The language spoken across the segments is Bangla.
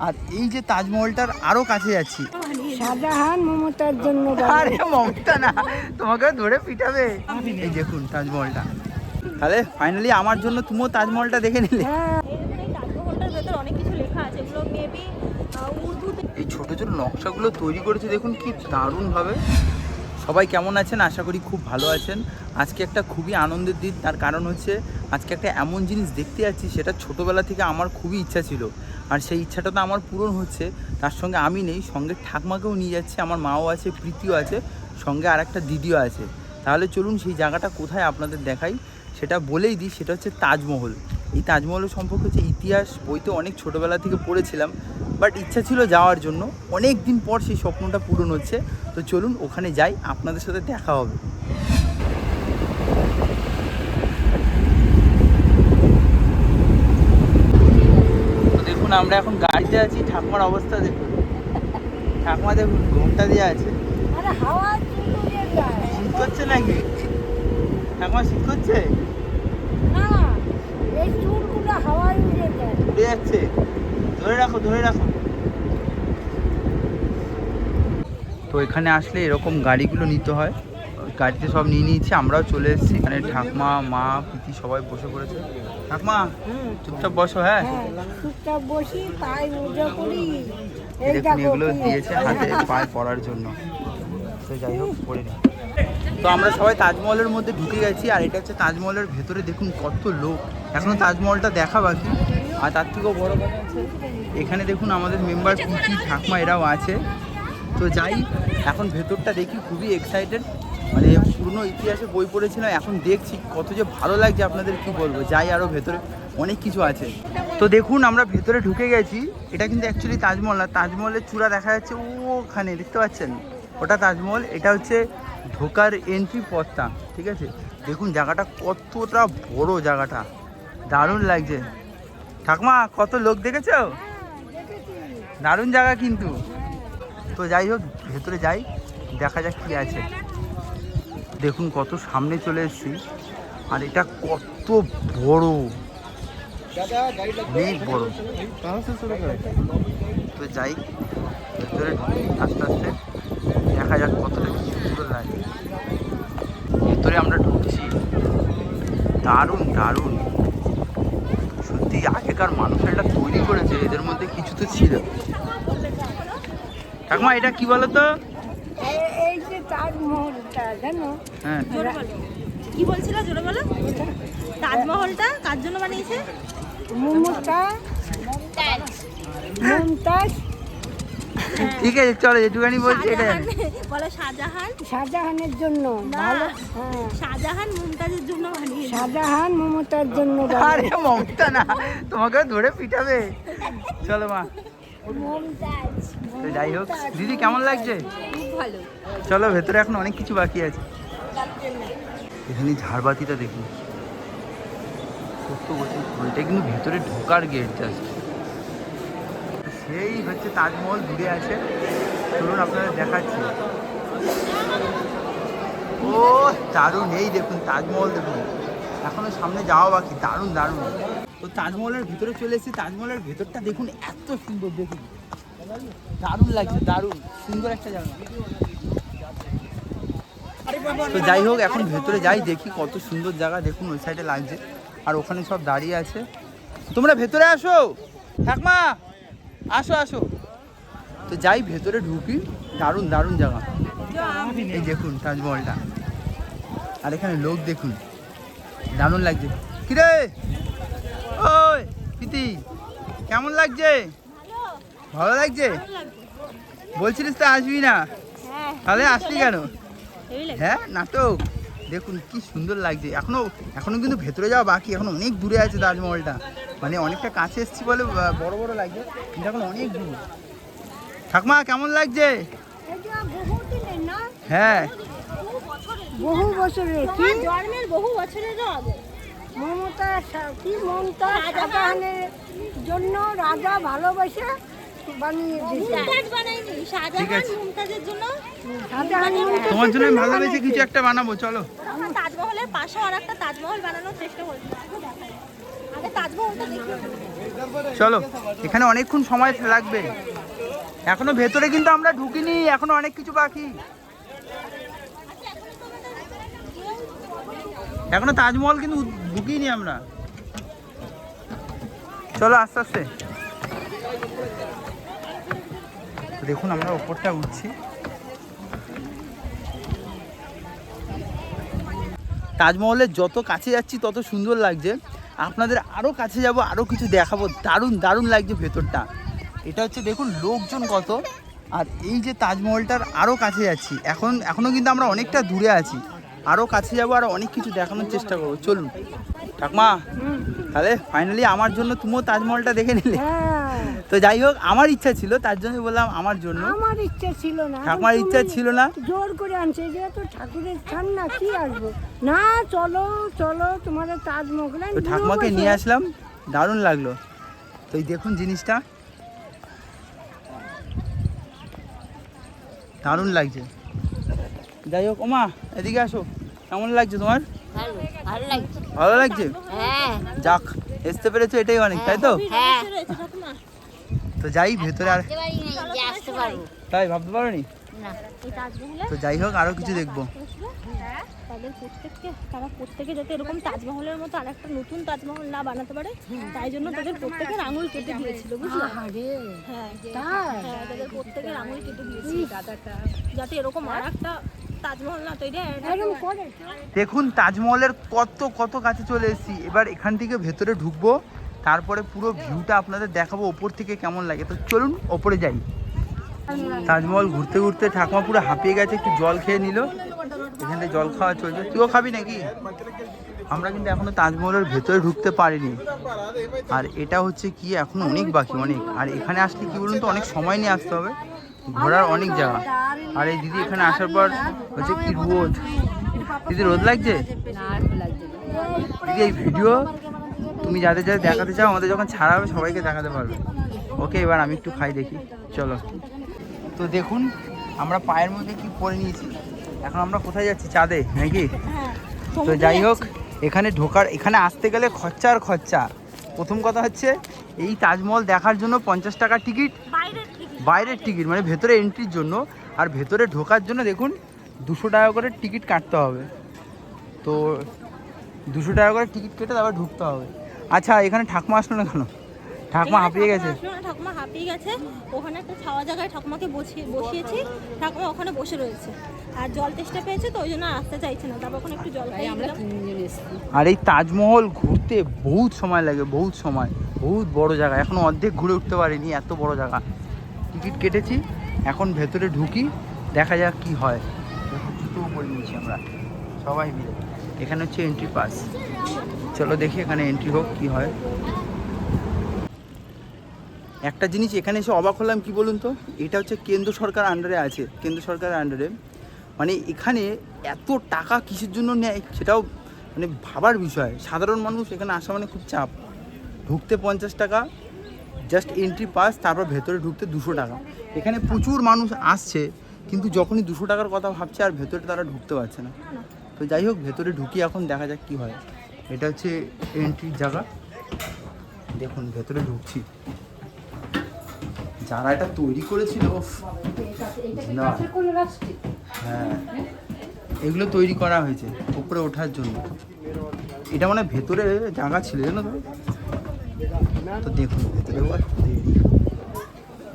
আর এই যে তাজমহলটার আরও কাছে যাচ্ছি। শাহজাহান মমতার জন্য আরে মমতা না তোমাকে ধরে পিটাবে। এই দেখুন তাজমহলটা। তাহলে ফাইনালি আমার জন্য তুমিও তাজমহলটা দেখে নিলে। হ্যাঁ। এই তাজমহলটার ভেতর অনেক কিছু লেখা আছে এগুলো মেবি উর্দুতে এই ছোট ছোট নকশাগুলো তৈরি করেছে দেখুন কি দারুণভাবে সবাই কেমন আছেন? আশা করি খুব ভালো আছেন। আজকে একটা খুবই আনন্দের দিন। তার কারণ হচ্ছে, আজকে একটা এমন জিনিস দেখতে যাচ্ছি, সেটা ছোটোবেলা থেকে আমার খুবই ইচ্ছা ছিল। আর সেই ইচ্ছাটা তো আমার পূরণ হচ্ছে। তার সঙ্গে আমি নেই, সঙ্গে ঠাকমাকেও নিয়ে যাচ্ছি, আমার মাও আছে, প্রীতিও আছে, সঙ্গে আর একটা দিদিও আছে। তাহলে চলুন সেই জায়গাটা কোথায় আপনাদের দেখাই। সেটা বলেই দিই, সেটা হচ্ছে তাজমহল। এই তাজমহলের সম্পর্কে হচ্ছে ইতিহাস বইতে অনেক ছোটোবেলা থেকে পড়েছিলাম। বাট ইচ্ছা ছিল যাওয়ার জন্য। অনেক দিন পর সেই স্বপ্নটা পূরণ হচ্ছে। তো চলুন ওখানে যাই আপনাদের সাথে দেখা হবে। দেখুন আমরা এখন গাড়িতে আছি ঠাকুমার অবস্থা দেখুন। ঠাকুমা দেখুন ঘুমটা দিয়ে আছে। শীত করছে নাকি? ঠাকুমা শীত করছে? উড়ে যাচ্ছে। ধরে রাখো ধরে রাখো। তো এখানে আসলে এরকম গাড়িগুলো নিতে হয়। গাড়িতে সব নিয়ে নিয়েছি আমরাও চলে এসেছি। এখানে ঠাকমা মা পিতি সবাই বসে পড়েছে। ঠাকমা চুপচাপ বসো হ্যাঁ। হ্যাঁ চুপচাপ বসি করি। দেখুন এগুলো দিয়েছে হাতে পায়ে পড়ার জন্য। তো যাই হোক পড়ে নি তো আমরা সবাই তাজমহলের মধ্যে ঢুকে গেছি আর এটা হচ্ছে তাজমহলের ভেতরে। দেখুন কত লোক। এখনও তাজমহলটা দেখা বাকি। আর তার থেকেও বড় কথা হচ্ছে, এখানে দেখুন আমাদের মেম্বার পিটি ঠাকমা এরাও আছে। তো যাই, এখন ভেতরটা দেখি, খুবই এক্সাইটেড মানে পুরনো ইতিহাসে বই পড়েছিলাম এখন দেখছি কত যে ভালো লাগছে আপনাদের কি বলব। যাই আরও ভেতরে অনেক কিছু আছে। তো দেখুন, আমরা ভেতরে ঢুকে গেছি। এটা কিন্তু অ্যাকচুয়ালি তাজমহল না তাজমহলের চূড়া দেখা যাচ্ছে, ওখানে, দেখতে পাচ্ছেন? ওটা তাজমহল, এটা হচ্ছে ঢোকার এন্ট্রি পথটা, ঠিক আছে? দেখুন, জায়গাটা কতটা বড় জায়গাটা। দারুণ লাগছে। ঠাকুমা কত লোক দেখেছ? দারুণ জায়গা কিন্তু। তো যাই হোক ভেতরে যাই দেখা যাক কি আছে। দেখুন কত সামনে চলে এসেছি। আর এটা কত বড়। অনেক বড়। তো যাই ভেতরে আস্তে আস্তে দেখা যাক কতটা কি সুন্দর লাগে। ভেতরে আমরা ঢুকছি। দারুণ দারুণ। সত্যি আগেকার মানুষ এটা তৈরি করেছে এদের মধ্যে কিছু তো ছিল। ঠাকুমা এটা কি বলো তো এই- এই যে তাজমহলটা জানো? হ্যাঁ। জোরে বলো কি বলছিল জোরে বলো? তাজমহলটা কার জন্য বানিয়েছে? মমতা মমতাজ ঠিক আছে চলো বলছি এটা বলো শাহজাহান। শাহজাহানের জন্য ভালো হ্যাঁ। শাহজাহান মুমতাজের জন্য শাহজাহান মমতার জন্য আরে মমতা না তোমাকে ধরে পিটাবে। চলো মা। মমতাজ তো যাই হোক দিদি কেমন লাগছে? ভালো। চলো ভেতরে এখন অনেক কিছু বাকি আছে। এখানে ঝাড়বাতিটা দেখুন। কত বছর এটা কিন্তু ভেতরে ঢোকার গেট জাস্ট সেই হচ্ছে তাজমহল, দূরে আছে। চলুন আপনাদের দেখাচ্ছি। ও, দারুণ। এই দেখুন, তাজমহল দেখুন। এখনও সামনে যাওয়া বাকি। দারুণ দারুণ। তো তাজমহলের ভিতরে চলে এসেছি। তাজমহলের ভেতরটা দেখুন, এত সুন্দর দেখুন। দারুণ লাগছে, দারুণ। সুন্দর একটা জায়গা। তো যাই হোক, এখন ভেতরে যাই, দেখি কত সুন্দর জায়গা। দেখুন, ওই সাইডে লাগছে। আর ওখানে সব দাঁড়িয়ে আছে। তোমরা ভেতরে আসো! ঠাকমা! আসো আসো। তো যাই ভেতরে ঢুকি। দারুণ দারুণ জায়গা। এই দেখুন তাজমহলটা। আর এখানে লোক দেখুন। দারুণ লাগছে। কিরে? ওই প্রীতি কেমন লাগছে? ভালো লাগছে? বলছিলিস তো আসবি না। হ্যাঁ। তাহলে আসলি কেন? হ্যাঁ নাটক। দেখুন কি সুন্দর লাগছে। এখনও এখনও কিন্তু ভেতরে যাওয়া বাকি এখন অনেক দূরে আছে তাজমহলটা। মানে অনেকটা কাছে এসেছি বলে বড় বড় লাগছে কিন্তু এখন অনেক দূর। ঠাকুমা কেমন লাগছে? হ্যাঁ। বহু বছরের কি? জন্মের বহু বছরেরও আগে মমতা কি মমতা জন্য রাজা ভালোবাসে? বানিয়ে তোমার জন্য জন্য ভালোবেসে কিছু একটা বানাবো চলো। তাজমহলের পাশে আর একটা তাজমহল বানানোর চেষ্টা করছি। আগে তাজমহলটা দেখি চলো এখানে অনেকক্ষণ সময় লাগবে। এখনও ভেতরে কিন্তু আমরা ঢুকিনি এখনও অনেক কিছু বাকি। এখনও তাজমহল কিন্তু ঢুকিনি আমরা। চলো আস্তে আস্তে। দেখুন আমরা ওপরটা উঠছি। তাজমহলের যত কাছে যাচ্ছি তত সুন্দর লাগছে। আপনাদের আরও কাছে যাব আরও কিছু দেখাবো। দারুণ দারুণ লাগছে ভেতরটা। এটা হচ্ছে দেখুন লোকজন কত। আর এই যে তাজমহলটার আরও কাছে যাচ্ছি এখন এখনও কিন্তু আমরা অনেকটা দূরে আছি। আরও কাছে যাব আর অনেক কিছু দেখানোর চেষ্টা করব। চলুন। ঠাকমা তাহলে ফাইনালি আমার জন্য তুমিও তাজমহলটা দেখে নিলে। হ্যাঁ। তো যাই হোক আমার ইচ্ছা ছিল তার জন্য বললাম আমার জন্য। আমার ইচ্ছা ছিল না ঠাকুমার ইচ্ছা ছিল না? জোর করে আনছে যেহেতু ঠাকুরের স্থান না কি আসব? না চলো চলো তোমাদের তাজমহল তো ঠাকুমাকে নিয়ে আসলাম দারুণ লাগল। তো এই দেখুন জিনিসটা। দারুণ লাগছে। যাই হোক ওমা এদিকে আসো। কেমন লাগছে তোমার? ভালো ভালো লাগছে। ভালো লাগছে? হ্যাঁ। যাক আসতে পেরেছ এটাই অনেক তাই তো? হ্যাঁ। তো যাই ভেতরে আর তাই ভাবতে পারো নি। না এই তাজমহলে তো যাই হোক আরও কিছু দেখব। তাদের প্রত্যেককে তারা প্রত্যেকে যাতে এরকম তাজমহলের মতো আরেকটা নতুন তাজমহল না বানাতে পারে তাই জন্য তাদের প্রত্যেকের আঙুল কেটে দিয়েছিল বুঝলে? আরে হ্যাঁ। হ্যাঁ তাদের প্রত্যেকের আঙুল কেটে দিয়েছিল দাদাটা যাতে এরকম আর একটা হয়। দেখুন তাজমহলের কত কত কাছে চলে এসেছি। এবার এখান থেকে ভেতরে ঢুকবো। তারপরে পুরো ভিউটা আপনাদের দেখাবো ওপর থেকে কেমন লাগে। তো চলুন ওপরে যাই। তাজমহল ঘুরতে ঘুরতে ঠাকুমা পুরো হাঁপিয়ে গেছে, একটু জল খেয়ে নিল। এখান থেকে জল খাওয়া চলছে। তুইও খাবি নাকি? আমরা কিন্তু এখনও তাজমহলের ভেতরে ঢুকতে পারিনি। আর এটা হচ্ছে কি, এখনও অনেক বাকি, অনেক। আর এখানে আসলে কি বলুন তো, অনেক সময় নিয়ে আসতে হবে। ঘোরার অনেক জায়গা। আর এই দিদি এখানে আসার পর হচ্ছে কি রোদ? দিদি রোদ লাগছে? দিদি, এই ভিডিও তুমি যাদের যাদের দেখাতে চাও আমাদের যখন ছাড়া হবে সবাইকে দেখাতে পারবে। ওকে এবার আমি একটু খাই দেখি। চলো। তো দেখুন আমরা পায়ের মধ্যে কি পরে নিয়েছি? এখন আমরা কোথায় যাচ্ছি? চাঁদে নাকি? তো যাই হোক এখানে ঢোকার এখানে আসতে গেলে খরচা আর খরচা। প্রথম কথা হচ্ছে এই তাজমহল দেখার জন্য পঞ্চাশ টাকার টিকিট। বাইরের টিকিট। মানে ভেতরে এন্ট্রির জন্য। আর ভেতরে ঢোকার জন্য দেখুন দুশো টাকা করে টিকিট কাটতে হবে। তো দুশো টাকা করে টিকিট কেটে তারপর ঢুকতে হবে। আচ্ছা এখানে ঠাকুমা আসলো না কেন? ঠাকুমা হাঁপিয়ে গেছে। ঠাকুমা হাঁপিয়ে গেছে। ওখানে একটা ছাওয়া জায়গায় ঠাকুমাকে বসিয়ে বসিয়েছি। ঠাকুমা ওখানে বসে রয়েছে। আর জল তেষ্টা পেয়েছে তো ওই জন্য আসতে চাইছে না। তারপর ওখানে একটু জল খাই আমরা আর এই তাজমহল ঘুরতে বহুত সময় লাগে বহুত সময়। বহুত বড় জায়গা। এখনও অর্ধেক ঘুরে উঠতে পারিনি এত বড় জায়গা। টিকিট কেটেছি এখন ভেতরে ঢুকি দেখা যাক কি হয়। জুতোও পরে নিয়েছি আমরা। সবাই মিলে। এখানে হচ্ছে এন্ট্রি পাস চলো দেখি এখানে এন্ট্রি হোক, কি হয়। একটা জিনিস এখানে এসে অবাক হলাম, কি বলুন তো? এটা হচ্ছে কেন্দ্র সরকার আন্ডারে আছে, কেন্দ্র সরকারের আন্ডারে মানে এখানে এত টাকা কিসের জন্য নেয়, সেটাও মানে ভাবার বিষয়। সাধারণ মানুষ এখানে আসা মানে খুব চাপ। ঢুকতে পঞ্চাশ টাকা জাস্ট এন্ট্রি পাস তারপর ভেতরে ঢুকতে দুশো টাকা। এখানে প্রচুর মানুষ আসছে, কিন্তু যখনই দুশো টাকার কথা ভাবছে, আর ভেতরে তারা ঢুকতে পারছে না। তো যাই হোক, ভেতরে ঢুকি, এখন দেখা যাক কি হয়। এটা হচ্ছে এন্ট্রির জায়গা। দেখুন, ভেতরে ঢুকছি। যারা এটা তৈরি করেছিল না। হ্যাঁ এগুলো তৈরি করা হয়েছে উপরে ওঠার জন্য। এটা মানে ভেতরে জায়গা ছিল, জানো তো? তো দেখুন, ভেতরে তৈরি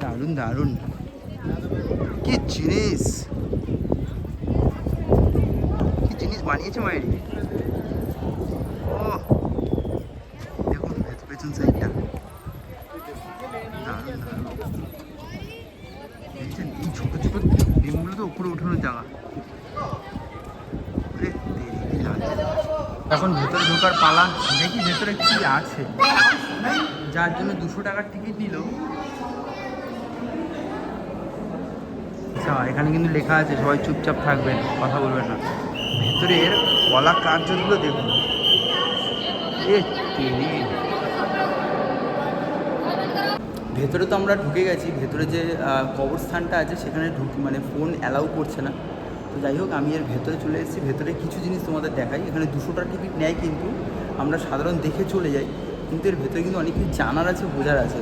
দারুণ দারুণ। কি জিনিস? কি জিনিস বানিয়েছে মায়ের ও দেখুন ভেতর পেছন সাইডটা দারুণ দারুণ দেখছেন এই ছোট ছোট ডিমগুলো তো উপরে ওঠানোর জায়গা আরে দেরি, কি লাগছে। এখন ভেতরে ঢোকার পালা, দেখি ভেতরে কি আছে। যার জন্য দুশো টাকার টিকিট নিল। আচ্ছা এখানে কিন্তু লেখা আছে, সবাই চুপচাপ থাকবেন, কথা বলবেন না। ভেতরের কলা কার্যগুলো দেখুন। এ তেরি। ভেতরে তো আমরা ঢুকে গেছি, ভেতরে যে কবরস্থানটা আছে, সেখানে ঢুকি মানে ফোন অ্যালাউ করছে না। তো যাই হোক, আমি এর ভেতরে চলে এসেছি। ভেতরে কিছু জিনিস তোমাদের দেখাই। এখানে দুশোটা টিকিট নেয় কিন্তু আমরা সাধারণ দেখে চলে যাই। কিন্তু এর ভেতরে কিন্তু অনেক কিছু জানার আছে, বোঝার আছে।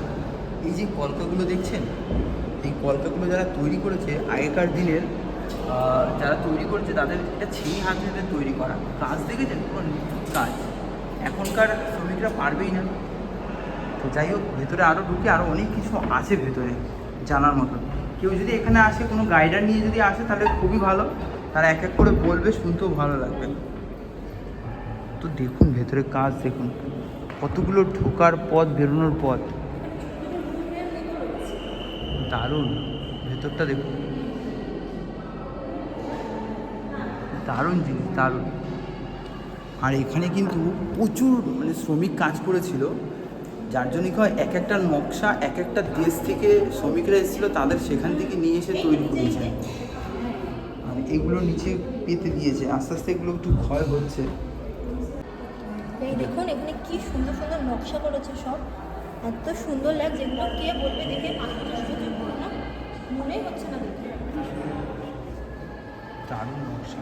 এই যে কলকাগুলো দেখছেন, এই কলকাগুলো যারা তৈরি করেছে আগেকার দিনের যারা তৈরি করেছে তাদের এটা ছেলে হাতে তৈরি করা। কাজ দেখেছেন? পুরো নিখুঁত কাজ। এখনকার শ্রমিকরা পারবেই না। তো যাই হোক, ভেতরে আরও ঢুকে আরও অনেক কিছু আছে ভেতরে জানার মতো কেউ যদি এখানে আসে, কোনো গাইডার নিয়ে যদি আসে, তাহলে খুবই ভালো। তারা এক এক করে বলবে, শুনতেও ভালো লাগবে। তো দেখুন, ভেতরে কাজ দেখুন। কতগুলো ঢোকার পথ, বেরোনোর পথ। দারুণ। ভেতরটা দেখুন। দারুণ জিনিস, দারুণ। আর এখানে কিন্তু প্রচুর মানে শ্রমিক কাজ করেছিল। যার জন্য কি হয় এক একটা নকশা এক একটা দেশ থেকে শ্রমিকরা এসেছিল তাদের সেখান থেকে নিয়ে এসে তৈরি করেছে। আর এগুলো নিচে পেতে দিয়েছে। আস্তে আস্তে এগুলো একটু ক্ষয় হচ্ছে। এই দেখুন এখানে কি সুন্দর সুন্দর নকশা করেছে সব। এত সুন্দর লাগছে। যেগুলো কে বলবে দেখে আশ্চর্য বলবে না হচ্ছে না দেখে দারুণ নকশা।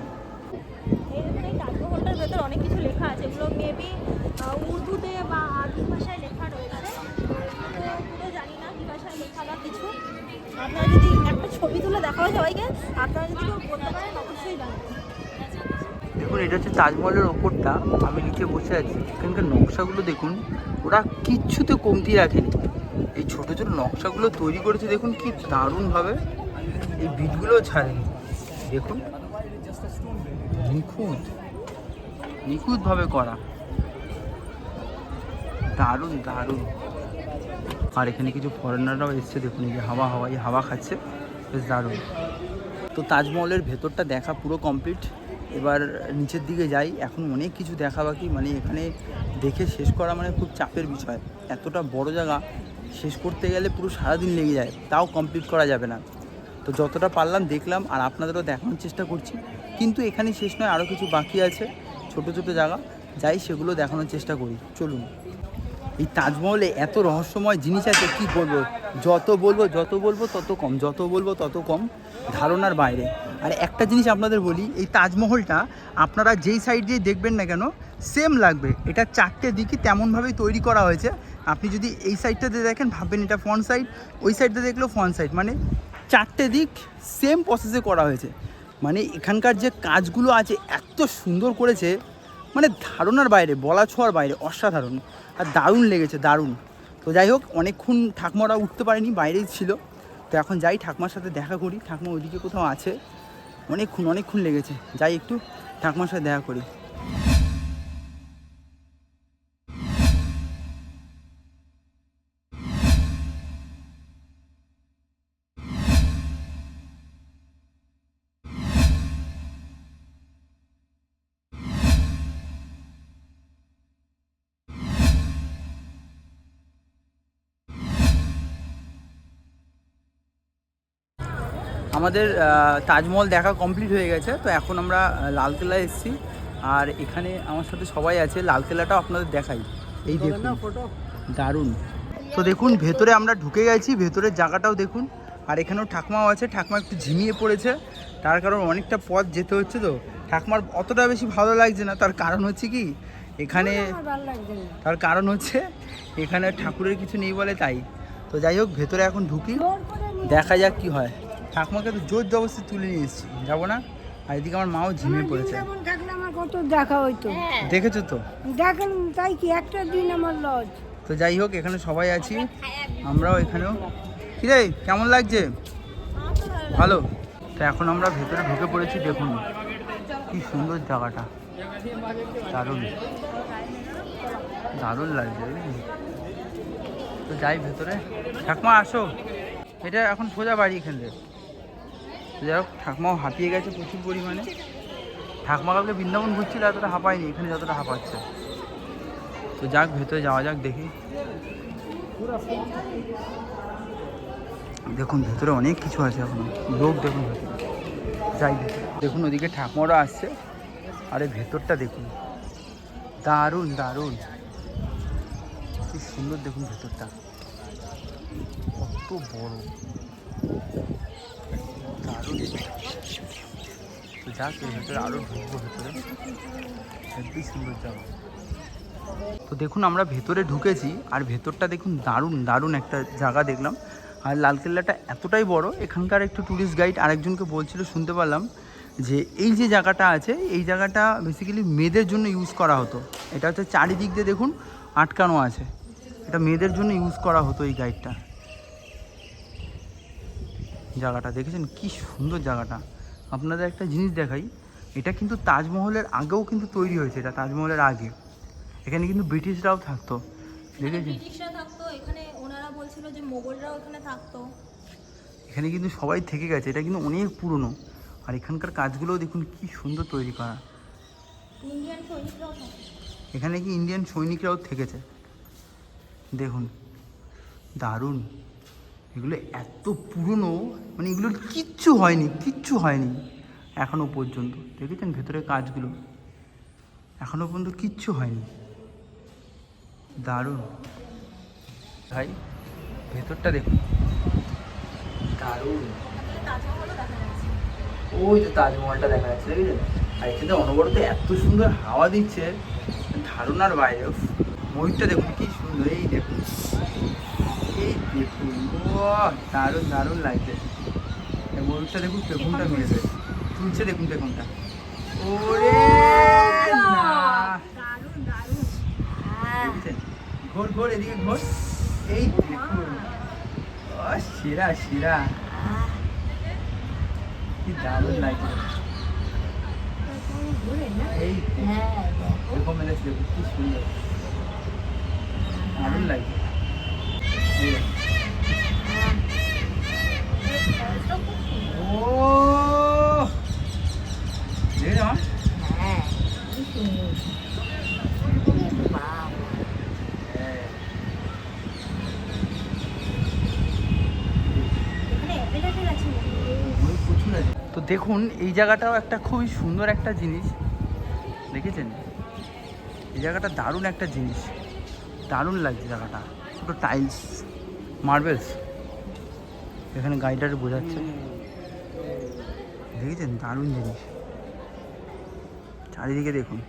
এই এই তাজমহলটার ভেতর অনেক কিছু লেখা আছে। এগুলো মেবি উর্দুতে বা আরবি ভাষায় লেখা কিছু, আপনারা যদি একটা ছবি তুলে সবাইকে, আপনারা যদি কেউ বলতে পারেন, অবশ্যই দেখুন, এটা হচ্ছে তাজমহলের ওপরটা, আমি নিচে বসে আছি। এখানকার নকশাগুলো দেখুন, ওরা কিচ্ছুতে কমতি রাখেনি। এই ছোটো ছোটো নকশাগুলো তৈরি করেছে, দেখুন কি দারুণভাবে। এই বিটগুলোও ছাড়েনি। দেখুন, নিখুঁত, নিখুঁতভাবে করা। দারুণ দারুণ। আর এখানে কিছু ফরেনাররাও এসছে, দেখুন এই যে হাওয়া হাওয়া, এই হাওয়া খাচ্ছে, বেশ দারুণ। তো তাজমহলের ভেতরটা দেখা পুরো কমপ্লিট এবার নিচের দিকে যাই, এখন অনেক কিছু দেখা বাকি মানে এখানে দেখে শেষ করা মানে খুব চাপের বিষয়। এতটা বড় জায়গা, শেষ করতে গেলে পুরো সারাদিন লেগে যায়, তাও কমপ্লিট করা যাবে না। তো যতটা পারলাম দেখলাম, আর আপনাদেরও দেখানোর চেষ্টা করছি। কিন্তু এখানে শেষ নয় আরও কিছু বাকি আছে, ছোট ছোট জায়গা। যাই সেগুলো দেখানোর চেষ্টা করি। চলুন। এই তাজমহলে এত রহস্যময় জিনিস আছে, কী বলব? যত বলব যত বলব, তত কম। যত বলব, তত কম। ধারণার বাইরে। আর একটা জিনিস আপনাদের বলি, এই তাজমহলটা আপনারা যেই সাইড দিয়ে দেখবেন না কেন সেম লাগবে। এটা চারটে দিকই তেমনভাবেই তৈরি করা হয়েছে। আপনি যদি এই সাইডটাতে দেখেন, ভাববেন এটা ফ্রন্ট সাইড ওই সাইডটা দেখলেও ফ্রন্ট সাইড মানে চারটে দিক সেম প্রসেসে করা হয়েছে। মানে এখানকার যে কাজগুলো আছে, এত সুন্দর করেছে মানে ধারণার বাইরে, বলা ছোঁয়ার বাইরে, অসাধারণ। আর দারুণ লেগেছে, দারুণ। তো যাই হোক, অনেকক্ষণ ঠাকুমারা উঠতে পারেনি, বাইরেই ছিল। তো এখন যাই ঠাকুমার সাথে দেখা করি। ঠাকমা ওইদিকে কোথাও আছে। অনেকক্ষণ অনেকক্ষণ লেগেছে। যাই একটু ঠাকুমার সাথে দেখা করি। আমাদের তাজমহল দেখা কমপ্লিট হয়ে গেছে তো এখন আমরা আহ, লালকেল্লায় এসেছি। আর এখানে আমার সাথে সবাই আছে লালকেল্লাটাও আপনাদের দেখাই। এই দেখুন দারুণ। তো দেখুন ভেতরে আমরা ঢুকে গেছি ভেতরের জায়গাটাও দেখুন। আর এখানেও ঠাকমাও আছে ঠাকমা একটু ঝিমিয়ে পড়েছে। তার কারণ অনেকটা পথ যেতে হচ্ছে তো। ঠাকমার অতটা বেশি ভালো লাগছে না তার কারণ হচ্ছে কি? এখানে তার কারণ হচ্ছে এখানে ঠাকুরের কিছু নেই বলে তাই। তো যাই হোক ভেতরে এখন ঢুকি। দেখা যাক কি হয়। ঠাকুমাকে তো জোর জবরদস্তি তুলে নিয়ে এসেছি। যাব না? আর এদিকে আমার মাও ঝিমিয়ে পড়েছে। থাকলে আমার কত দেখা হইতো। দেখেছ তো? দেখেন তাই কি একটা দিন আমার লজ। তো যাই হোক এখানে সবাই আছি। আমরাও এখানেও। কিরে কেমন লাগছে? ভালো তো এখন আমরা ভেতরে ঢুকে পড়েছি দেখুন। কি সুন্দর জায়গাটা। দারুণ। দারুণ লাগছে বুঝলি? তো যাই ভেতরে। ঠাকমা আসো। এটা এখন সোজা বাড়ি এখান থেকে যাই হোক, ঠাকমাও হাঁপিয়ে গেছে প্রচুর পরিমাণে। ঠাকমা কালকে বৃন্দাবন ঘুরছিল, এতটা হাঁপায়নি, এখানে যতটা হাঁপাচ্ছে। তো যাক, ভেতরে যাওয়া যাক, দেখি। দেখুন, ভেতরে অনেক কিছু আছে এখন। লোক দেখুন যাই দেখুন, ওদিকে ঠাকুমারা আসছে। আরে, ভেতরটা দেখুন। দারুণ দারুণ। কি সুন্দর দেখুন ভেতরটা। কত বড় দারুণ তো যাক, এর ভেতরে আরও ঢুকবো ভেতরে। হেব্বি সুন্দর জায়গা। তো দেখুন, আমরা ভেতরে ঢুকেছি, আর ভেতরটা দেখুন দারুণ দারুণ একটা জায়গা দেখলাম। আর লালকেল্লাটা এতটাই বড়, এখানকার একটু ট্যুরিস্ট গাইড আরেকজনকে বলছিল, শুনতে পারলাম যে এই যে জায়গাটা আছে, এই জায়গাটা বেসিক্যালি মেয়েদের জন্য ইউজ করা হতো। এটা হচ্ছে চারিদিক দিয়ে দেখুন আটকানো আছে। এটা মেয়েদের জন্য ইউজ করা হতো এই গাইডটা জায়গাটা দেখেছেন? কি সুন্দর জায়গাটা। আপনাদের একটা জিনিস দেখাই। এটা কিন্তু তাজমহলের আগেও কিন্তু তৈরি হয়েছে এটা তাজমহলের আগে। এখানে কিন্তু ব্রিটিশরাও থাকতো। দেখেছেন? ব্রিটিশরা থাকতো এখানে ওনারা বলছিল যে মোগলরাও এখানে থাকতো। এখানে কিন্তু সবাই থেকে গেছে এটা কিন্তু অনেক পুরনো। আর এখানকার কাজগুলোও দেখুন কি সুন্দর তৈরি করা। ইন্ডিয়ান সৈনিকরাও এখানে কি ইন্ডিয়ান সৈনিকরাও থেকেছে? দেখুন দারুণ। এগুলো এত পুরনো মানে এগুলোর কিচ্ছু হয়নি কিচ্ছু হয়নি এখনও পর্যন্ত। দেখেছেন ভেতরের কাজগুলো? এখনও পর্যন্ত কিচ্ছু হয়নি। দারুণ। ভাই, ভেতরটা দেখুন। দারুণ। ওই যে তাজমহলটা দেখা যাচ্ছে দেখেছেন আর এখানে অনবরত এত সুন্দর হাওয়া দিচ্ছে, ধারণার বাইরে ময়ূরটা দেখুন কি সুন্দর, এই দেখুন ও দারুণ দারুণ লাগছে ময়ূরটা দেখুন পেখমটা মেরেছে। তুলছে দেখুন পেখমটা। ওরে দেখেছেন? ঘোর ঘোর এদিকে ঘোর। এই দেখুন। ও সেরা সেরা। কি দারুণ লাগছে এই মেরেছে দেখুন কি সুন্দর। দারুণ লাগছে তো দেখুন, এই জায়গাটাও একটা খুবই সুন্দর একটা জিনিস। দেখেছেন? এই জায়গাটা দারুণ একটা জিনিস। দারুণ লাগছে জায়গাটা। ছোটো টাইলস মার্বেলস এখানে গাইডার বোঝাচ্ছে। দেখেছেন? দারুণ জিনিস। চারিদিকে দেখুন।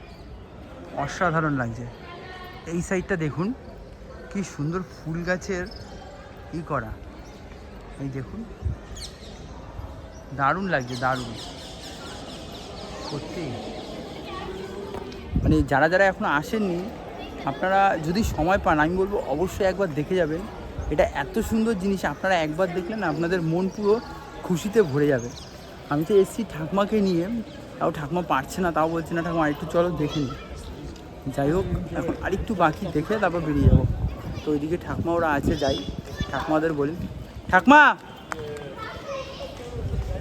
অসাধারণ লাগছে। এই সাইডটা দেখুন, কি সুন্দর ফুল গাছের ই করা। এই দেখুন। দারুণ লাগছে, দারুণ। সত্যি মানে যারা যারা এখনও আসেননি, আপনারা যদি সময় পান, আমি বলব অবশ্যই একবার দেখে যাবেন। এটা এত সুন্দর জিনিস, আপনারা একবার দেখলেন, আপনাদের মন পুরো খুশিতে ভরে যাবে। আমি তো এসছি ঠাকুমাকে নিয়ে, তাও ঠাকুমা পারছে না, তাও বলছে না, ঠাকুমা, আরেকটু চলো, দেখে নি। যাই হোক, এখন আরেকটু বাকি দেখে তারপর বেরিয়ে যাব। তো ওইদিকে ঠাকুমা ওরা আছে, যাই। ঠাকুমাদের বলি। ঠাকুমা!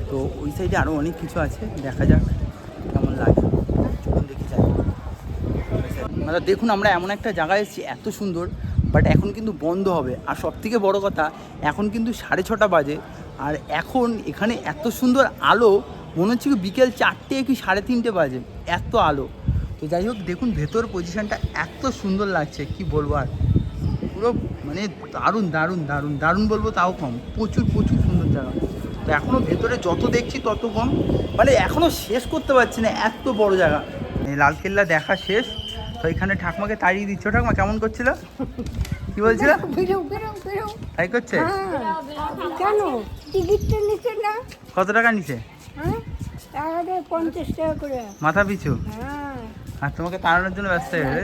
তো ওই সাইডে আরও অনেক কিছু আছে, দেখা যাক কেমন লাগে। দেখি, যাই। মানে দেখুন, আমরা এমন একটা জায়গায় এসেছি, এত সুন্দর। বাট এখন কিন্তু বন্ধ হবে। আর সব থেকে বড়ো কথা, এখন কিন্তু সাড়ে ছটা বাজে। আর এখন এখানে এত সুন্দর আলো, মনে হচ্ছে কি বিকেল চারটে কি সাড়ে তিনটে বাজে। এত আলো। তো যাই হোক, দেখুন ভেতর পজিশানটা এত সুন্দর লাগছে, কি বলব আর? পুরো মানে দারুণ দারুণ দারুণ দারুণ বলব তাও কম। প্রচুর প্রচুর সুন্দর জায়গা। তো এখনও ভেতরে যত দেখছি তত কম। মানে এখনও শেষ করতে পারছি না, এত বড় জায়গা। এই লালকেল্লা দেখা শেষ। তো এখানে ঠাকুমাকে তাড়িয়ে দিচ্ছ। ঠাকুমা কেমন করছিল? কি বলছিল? তাই করছে? হ্যাঁ। কেন? টিকিটটা নিচ্ছে না? কত টাকা নিছে হ্যাঁ? পঞ্চাশ টাকা করে। মাথা পিছু? হ্যাঁ। আর তোমাকে তাড়ানোর জন্য ব্যস্ত হয়ে